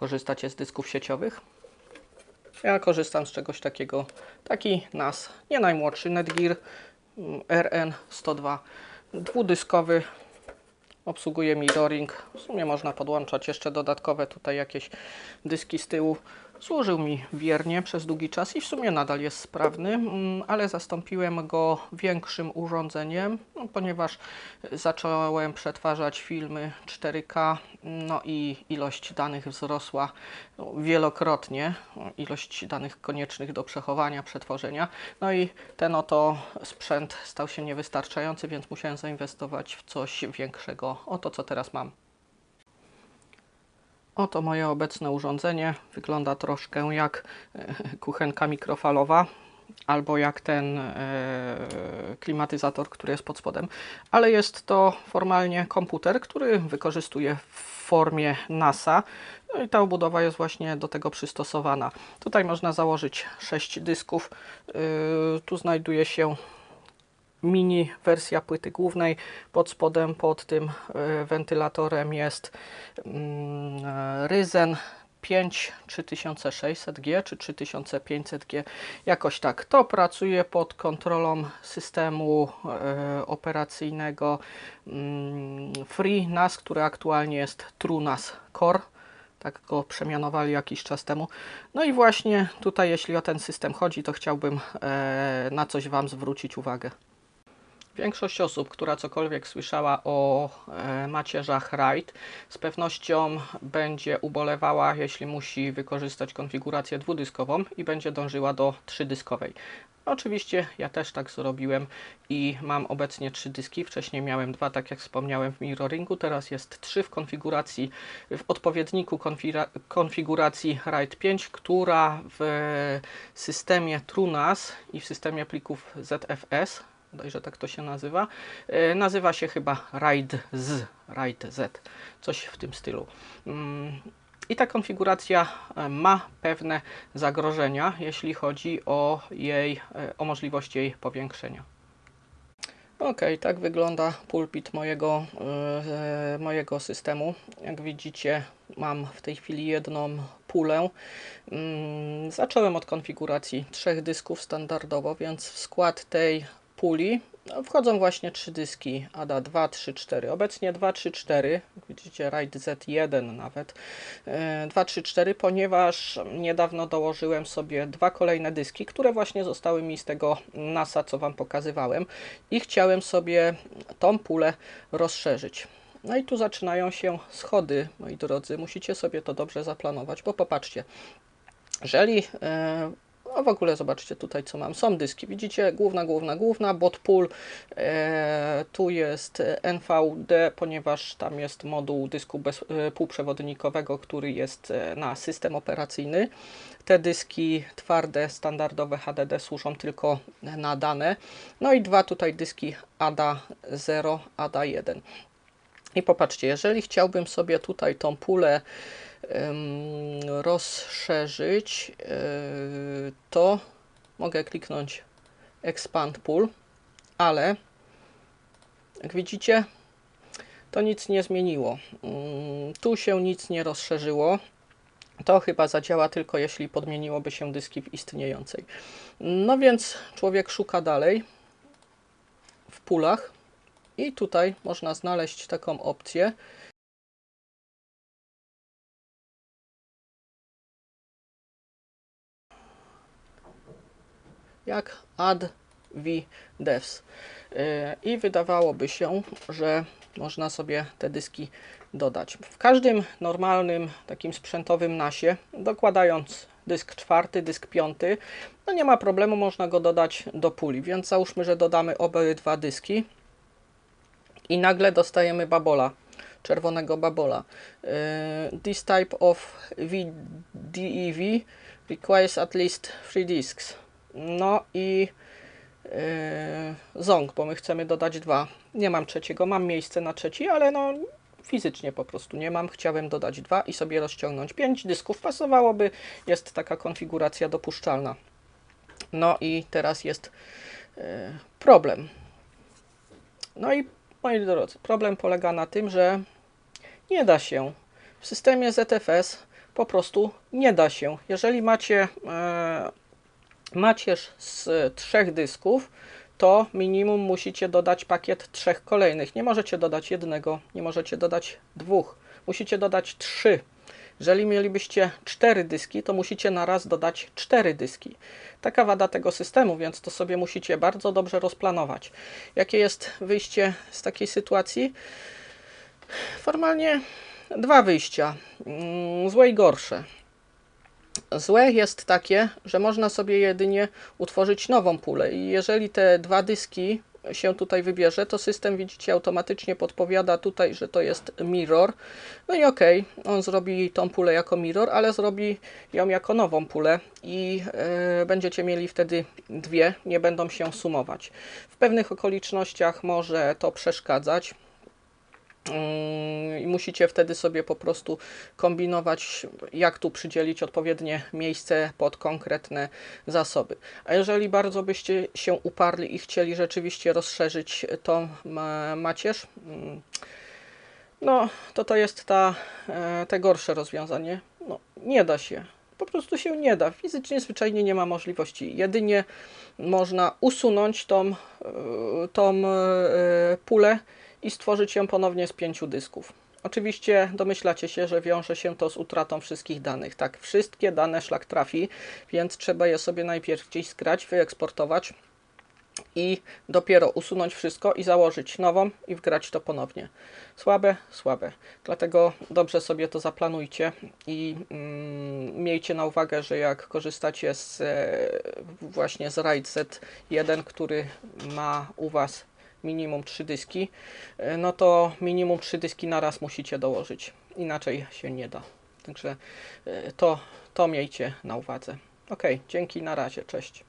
korzystacie z dysków sieciowych? Ja korzystam z czegoś takiego, taki NAS, nie najmłodszy, Netgear mm, RN102, dwudyskowy, obsługuje mirroring, w sumie można podłączać jeszcze dodatkowe tutaj jakieś dyski z tyłu. Służył mi wiernie przez długi czas i w sumie nadal jest sprawny, mm, ale zastąpiłem go większym urządzeniem, no, ponieważ zacząłem przetwarzać filmy 4K, no i ilość danych wzrosła no, wielokrotnie, no, ilość danych koniecznych do przechowania, przetworzenia. No i ten oto sprzęt stał się niewystarczający, więc musiałem zainwestować w coś większego. Oto co teraz mam. Oto moje obecne urządzenie. Wygląda troszkę jak e, kuchenka mikrofalowa albo jak ten e, klimatyzator, który jest pod spodem, ale jest to formalnie komputer, który wykorzystuje w formie NASA. No i ta obudowa jest właśnie do tego przystosowana. Tutaj można założyć 6 dysków. E, tu znajduje się mini wersja płyty głównej. Pod spodem, pod tym e, wentylatorem jest mm, Ryzen 5 3600G czy 3500G, jakoś tak. To pracuje pod kontrolą systemu e, operacyjnego mm, FreeNAS, który aktualnie jest TrueNAS Core. Tak go przemianowali jakiś czas temu. No i właśnie tutaj, jeśli o ten system chodzi, to chciałbym e, na coś Wam zwrócić uwagę. Większość osób, która cokolwiek słyszała o e, macierzach RAID, z pewnością będzie ubolewała, jeśli musi wykorzystać konfigurację dwudyskową i będzie dążyła do trzydyskowej. Oczywiście ja też tak zrobiłem i mam obecnie trzy dyski. Wcześniej miałem dwa, tak jak wspomniałem w mirroringu. Teraz jest trzy w konfiguracji, w odpowiedniku konfiguracji RAID 5, która w systemie TrueNAS i w systemie plików ZFS bodajże tak to się nazywa. E, nazywa się chyba RAID Z, RAID Z, coś w tym stylu. Mm, I ta konfiguracja e, ma pewne zagrożenia, jeśli chodzi o jej, e, o możliwość jej powiększenia. Ok, tak wygląda pulpit mojego, mojego systemu. Jak widzicie, mam w tej chwili jedną pulę. Yy, zacząłem od konfiguracji trzech dysków standardowo, więc w skład tej puli no, wchodzą właśnie trzy dyski ADA 2, 3, 4. Obecnie 2, 3, 4, widzicie RAID Z1 nawet, 2, 3, 4, ponieważ niedawno dołożyłem sobie dwa kolejne dyski, które właśnie zostały mi z tego NASA, co Wam pokazywałem i chciałem sobie tą pulę rozszerzyć. No i tu zaczynają się schody, moi drodzy. Musicie sobie to dobrze zaplanować, bo popatrzcie, jeżeli e, no w ogóle zobaczcie tutaj co mam. Są dyski. Widzicie główna, główna, główna, bot pool. E, tu jest NVD, ponieważ tam jest moduł dysku bez, e, półprzewodnikowego, który jest e, na system operacyjny. Te dyski twarde, standardowe HDD służą tylko na dane. No i dwa tutaj dyski ADA 0, ADA 1. I popatrzcie, jeżeli chciałbym sobie tutaj tą pulę rozszerzyć, e, to mogę kliknąć Expand Pool, ale jak widzicie, to nic nie zmieniło. Mm, tu się nic nie rozszerzyło. To chyba zadziała tylko jeśli podmieniłoby się dyski w istniejącej. No więc człowiek szuka dalej w pulach i tutaj można znaleźć taką opcję, jak add vdevs. Y, I wydawałoby się, że można sobie te dyski dodać. W każdym normalnym takim sprzętowym nasie, dokładając dysk czwarty, dysk piąty, no nie ma problemu, można go dodać do puli. Więc załóżmy, że dodamy obydwa dyski i nagle dostajemy babola, czerwonego babola. Y, this type of VDEV e requires at least three disks. No i yy, ząg, bo my chcemy dodać dwa. Nie mam trzeciego, mam miejsce na trzeci, ale no fizycznie po prostu nie mam. Chciałem dodać dwa i sobie rozciągnąć. Pięć dysków pasowałoby, jest taka konfiguracja dopuszczalna. No i teraz jest yy, problem. No i moi drodzy, problem polega na tym, że nie da się w systemie ZFS po prostu nie da się. Jeżeli macie e, macierz z trzech dysków, to minimum musicie dodać pakiet trzech kolejnych. Nie możecie dodać jednego, nie możecie dodać dwóch, musicie dodać trzy. Jeżeli mielibyście cztery dyski, to musicie na raz dodać cztery dyski. Taka wada tego systemu, więc to sobie musicie bardzo dobrze rozplanować. Jakie jest wyjście z takiej sytuacji? Formalnie dwa wyjścia, mm, złe i gorsze. Złe jest takie, że można sobie jedynie utworzyć nową pulę i jeżeli te dwa dyski się tutaj wybierze, to system widzicie automatycznie podpowiada tutaj, że to jest mirror. No i okej, okay, on zrobi tą pulę jako mirror, ale zrobi ją jako nową pulę i yy, będziecie mieli wtedy dwie, nie będą się sumować. W pewnych okolicznościach może to przeszkadzać. I musicie wtedy sobie po prostu kombinować, jak tu przydzielić odpowiednie miejsce pod konkretne zasoby. A jeżeli bardzo byście się uparli i chcieli rzeczywiście rozszerzyć tą macierz, mm, no to to jest ta, e, te gorsze rozwiązanie. No, nie da się. Po prostu się nie da. Fizycznie zwyczajnie nie ma możliwości. Jedynie można usunąć tą, e, tą e, pulę i stworzyć ją ponownie z pięciu dysków. Oczywiście domyślacie się, że wiąże się to z utratą wszystkich danych. Tak, wszystkie dane szlak trafi, więc trzeba je sobie najpierw gdzieś skrać, wyeksportować i dopiero usunąć wszystko i założyć nową i wgrać to ponownie. Słabe, słabe. Dlatego dobrze sobie to zaplanujcie i mm, miejcie na uwagę, że jak korzystacie z e, właśnie z RAID Z1, który ma u Was minimum 3 dyski, e, no to minimum 3 dyski na raz musicie dołożyć. Inaczej się nie da. Także e, to, to miejcie na uwadze. Ok, dzięki, na razie, cześć.